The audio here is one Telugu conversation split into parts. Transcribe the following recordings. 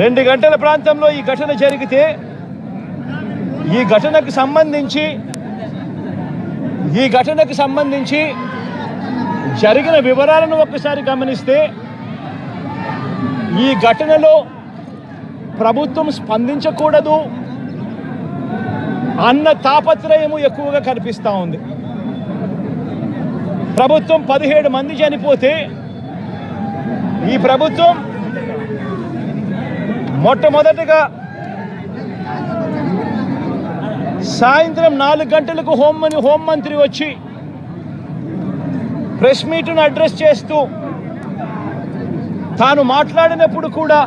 రెండు గంటల ప్రాంతంలో ఈ ఘటన జరిగితే ఈ ఘటనకు సంబంధించి ఈ ఘటనకు సంబంధించి జరిగిన వివరాలను ఒక్కసారి గమనిస్తే ఈ ఘటనలో ప్రభుత్వం స్పందించకూడదు అన్న తాపత్రయము ఎక్కువగా కనిపిస్తూ ఉంది. ప్రభుత్వం పదిహేడు మంది చనిపోతే ఈ ప్రభుత్వం మొట్టమొదటిగా సాయంత్రం నాలుగు గంటలకు హోంమని హోంమంత్రి వచ్చి ప్రెస్ మీట్ను అడ్రస్ చేస్తూ తాను మాట్లాడినప్పుడు కూడా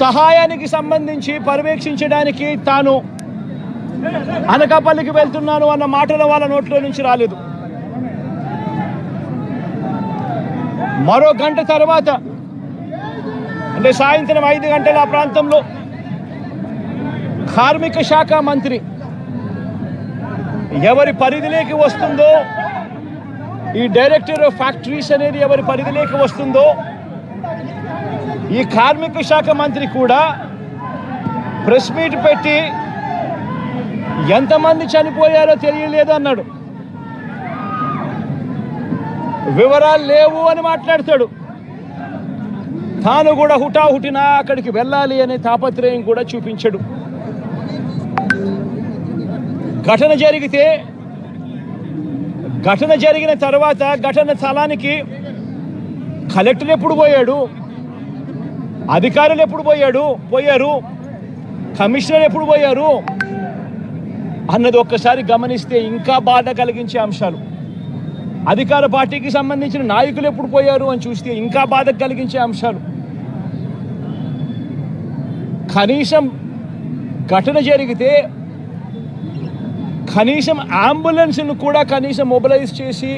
సహాయానికి సంబంధించి పర్యవేక్షించడానికి తాను అనకాపల్లికి వెళ్తున్నాను అన్న మాటలు వాళ్ళ నోట్లో నుంచి రాలేదు. మరో గంట తర్వాత అంటే సాయంత్రం ఐదు గంటల ఆ ప్రాంతంలో కార్మిక శాఖ మంత్రి ఎవరి పరిధిలోకి వస్తుందో ఈ డైరెక్టర్ ఆఫ్ ఫ్యాక్టరీస్ అనేది ఎవరి పరిధిలోకి వస్తుందో ఈ కార్మిక శాఖ మంత్రి కూడా ప్రెస్ మీట్ పెట్టి ఎంతమంది చనిపోయారో తెలియలేదు అన్నాడు. వివరాలు లేవు అని మాట్లాడతాడు. తాను కూడా హుటాహుటిన అక్కడికి వెళ్ళాలి అనే తాపత్రయం కూడా చూపించడు. ఘటన జరిగితే ఘటన జరిగిన తర్వాత ఘటన స్థలానికి కలెక్టర్ ఎప్పుడు పోయాడు? అధికారులు ఎప్పుడు పోయాడు? పోయారు. కమిషనర్ ఎప్పుడు పోయారు? అన్నది ఒక్కసారి గమనిస్తే ఇంకా బాధ కలిగించే అంశాలు. అధికార పార్టీకి సంబంధించిన నాయకులు ఎప్పుడు పోయారు అని చూస్తే ఇంకా బాధ కలిగించే అంశాలు. కనీసం ఘటన జరిగితే కనీసం అంబులెన్స్ను కూడా కనీసం మొబిలైజ్ చేసి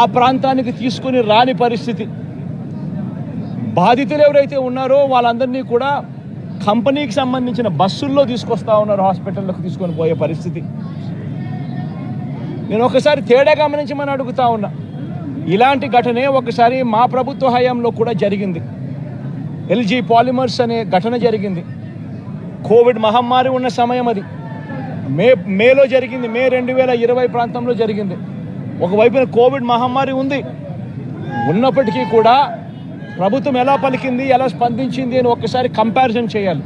ఆ ప్రాంతానికి తీసుకుని రాని పరిస్థితి. బాధితులు ఎవరైతే ఉన్నారో వాళ్ళందరినీ కూడా కంపెనీకి సంబంధించిన బస్సుల్లో తీసుకొస్తా ఉన్నారు హాస్పిటల్లోకి తీసుకొని పోయే పరిస్థితి. నేను ఒకసారి తేడా గమనించమని అడుగుతా ఉన్నా. ఇలాంటి ఘటనే ఒకసారి మా ప్రభుత్వ హయాంలో కూడా జరిగింది. ఎల్జీ పాలిమర్స్ అనే ఘటన జరిగింది. కోవిడ్ మహమ్మారి ఉన్న సమయం అది. మే మేలో జరిగింది. మే రెండు వేల ఇరవై ప్రాంతంలో జరిగింది. ఒకవైపున కోవిడ్ మహమ్మారి ఉంది. ఉన్నప్పటికీ కూడా ప్రభుత్వం ఎలా పలికింది ఎలా స్పందించింది అని ఒక్కసారి కంపారిజన్ చేయాలి.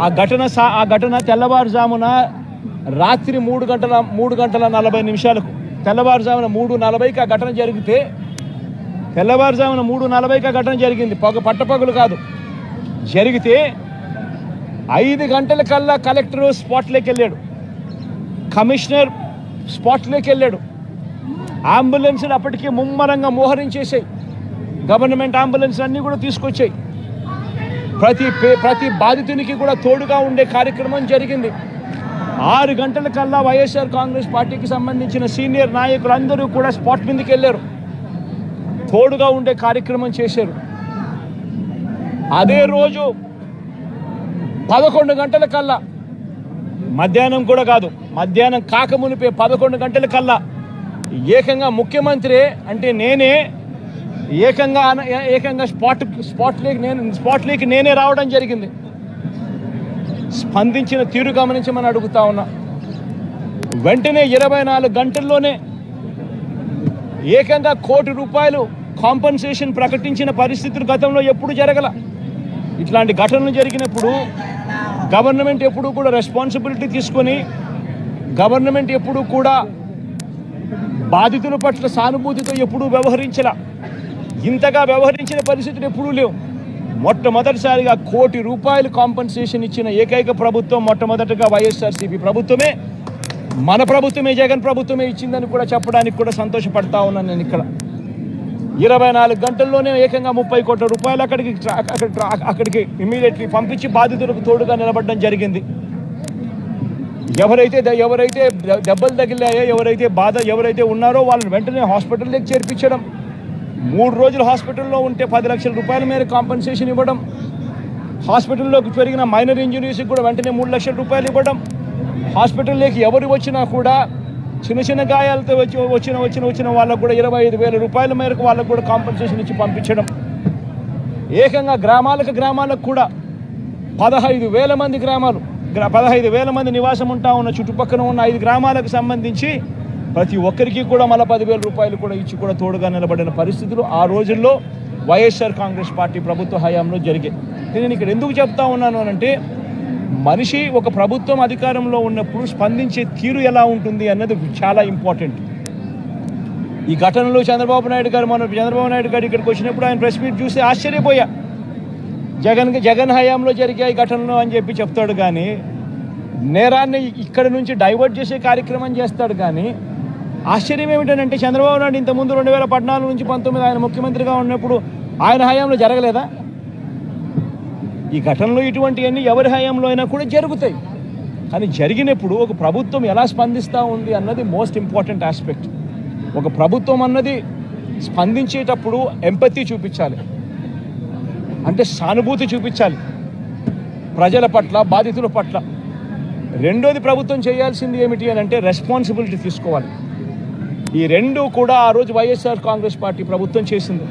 ఆ ఘటన సా ఆ ఘటన తెల్లవారుజామున రాత్రి మూడు గంటల మూడు గంటల నలభై నిమిషాలకు తెల్లవారుజామున మూడు నలభైకి ఆ ఘటన జరిగితే తెల్లవారుజామున మూడు నలభైకి ఘటన జరిగింది. పొగ పట్టపగులు కాదు. జరిగితే ఐదు గంటల కల్లా కలెక్టర్ స్పాట్లోకి వెళ్ళాడు. కమిషనర్ స్పాట్లోకి వెళ్ళాడు. అంబులెన్స్లు అప్పటికే ముమ్మరంగా మోహరించేసాయి గవర్నమెంట్ అంబులెన్స్ అన్నీ కూడా తీసుకొచ్చాయి. ప్రతి పే- ప్రతి బాధితునికి కూడా తోడుగా ఉండే కార్యక్రమం జరిగింది. ఆరు గంటల కల్లా వైఎస్ఆర్ కాంగ్రెస్ పార్టీకి సంబంధించిన సీనియర్ నాయకులందరూ కూడా స్పాట్ మీదకి వెళ్ళారు. తోడుగా ఉండే కార్యక్రమం చేశారు. అదే రోజు పదకొండు గంటల కల్లా మధ్యాహ్నం కూడా కాదు మధ్యాహ్నం కాకమునిపే పదకొండు గంటల కల్లా ఏకంగా ముఖ్యమంత్రి అంటే నేనే ఏకంగా ఏకంగా స్పాట్ స్పాట్లీకి నేను స్పాట్లీకి నేనే రావడం జరిగింది. స్పందించిన తీరు గమనించమని అడుగుతా ఉన్నా. వెంటనే ఇరవై నాలుగు గంటల్లోనే ఏకంగా కోటి రూపాయలు కాంపన్సేషన్ ప్రకటించిన పరిస్థితులు గతంలో ఎప్పుడు జరగల. ఇట్లాంటి ఘటనలు జరిగినప్పుడు గవర్నమెంట్ ఎప్పుడు కూడా రెస్పాన్సిబిలిటీ తీసుకొని గవర్నమెంట్ ఎప్పుడు కూడా బాధితుల పట్ల సానుభూతితో ఎప్పుడూ వ్యవహరించలా. ఇంతగా వ్యవహరించిన పరిస్థితులు ఎప్పుడూ లేవు. మొట్టమొదటిసారిగా కోటి రూపాయలు కాంపన్సేషన్ ఇచ్చిన ఏకైక ప్రభుత్వం మొట్టమొదటిగా వైఎస్ఆర్సీపీ ప్రభుత్వమే. మన ప్రభుత్వమే జగన్ ప్రభుత్వమే ఇచ్చిందని కూడా చెప్పడానికి కూడా సంతోషపడతా ఉన్నాను నేను ఇక్కడ. ఇరవై నాలుగు గంటల్లోనే ఏకంగా ముప్పై కోట్ల రూపాయలు అక్కడికి అక్కడ అక్కడికి ఇమీడియట్లీ పంపించి బాధితులకు తోడుగా నిలబడడం జరిగింది. ఎవరైతే ద- ఎవరైతే దెబ్బలు తగిలాయో ఎవరైతే బాధ ఎవరైతే ఉన్నారో వాళ్ళని వెంటనే హాస్పిటల్లోకి చేర్పించడం. మూడు రోజులు హాస్పిటల్లో ఉంటే పది లక్షల రూపాయల మేర కాంపన్సేషన్ ఇవ్వడం. హాస్పిటల్లోకి పెరిగిన మైనర్ ఇంజనీర్స్కి కూడా వెంటనే మూడు లక్షల రూపాయలు ఇవ్వడం. హాస్పిటల్లోకి ఎవరు వచ్చినా కూడా చిన్న చిన్న గాయాలతో వచ్చి వచ్చిన వచ్చిన వచ్చిన వాళ్ళకు కూడా ఇరవై ఐదు వేల రూపాయల మేరకు వాళ్ళకు కూడా కాంపెన్సేషన్ ఇచ్చి పంపించడం. ఏకంగా గ్రామాలకు గ్రామాలకు కూడా పదహైదు వేల మంది గ్రామాలు గ్రా- పదహైదు వేల మంది నివాసం ఉంటా ఉన్న చుట్టుపక్కల ఉన్న ఐదు గ్రామాలకు సంబంధించి ప్రతి ఒక్కరికి కూడా మళ్ళీ పదివేల రూపాయలు కూడా ఇచ్చి కూడా తోడుగా నిలబడిన పరిస్థితులు ఆ రోజుల్లో వైఎస్ఆర్ కాంగ్రెస్ పార్టీ ప్రభుత్వ హయాంలో జరిగాయి. నేను ఇక్కడ ఎందుకు చెప్తా ఉన్నాను అని అంటే మనిషి ఒక ప్రభుత్వం అధికారంలో ఉన్నప్పుడు స్పందించే తీరు ఎలా ఉంటుంది అన్నది చాలా ఇంపార్టెంట్. ఈ ఘటనలో చంద్రబాబు నాయుడు గారు మన చంద్రబాబు నాయుడు గారు ఇక్కడికి వచ్చినప్పుడు ఆయన ప్రెస్ మీట్ చూసి ఆశ్చర్యపోయా. జగన్ జగన్ హయాంలో జరిగాయి ఘటనలు అని చెప్పి చెప్తాడు కానీ నేరాన్ని ఇక్కడ నుంచి డైవర్ట్ చేసే కార్యక్రమం చేస్తాడు కానీ ఆశ్చర్యం ఏమిటంటే చంద్రబాబు నాయుడు ఇంతకుముందు రెండు వేల పద్నాలుగు నుంచి పంతొమ్మిది ఆయన ముఖ్యమంత్రిగా ఉన్నప్పుడు ఆయన హయాంలో జరగలేదా? ఈ ఘటనలు ఇటువంటివన్నీ ఎవరి హయాంలో అయినా కూడా జరుగుతాయి. కానీ జరిగినప్పుడు ఒక ప్రభుత్వం ఎలా స్పందిస్తూ ఉంది అన్నది మోస్ట్ ఇంపార్టెంట్ ఆస్పెక్ట్ ఒక ప్రభుత్వం అన్నది స్పందించేటప్పుడు ఎంపతి చూపించాలి. అంటే సానుభూతి చూపించాలి. ప్రజల పట్ల బాధితుల పట్ల. రెండోది ప్రభుత్వం చేయాల్సింది ఏమిటి అని అంటే రెస్పాన్సిబిలిటీ తీసుకోవాలి. ఈ రెండు కూడా ఆ రోజు వైఎస్ఆర్ కాంగ్రెస్ పార్టీ ప్రభుత్వం చేసింది.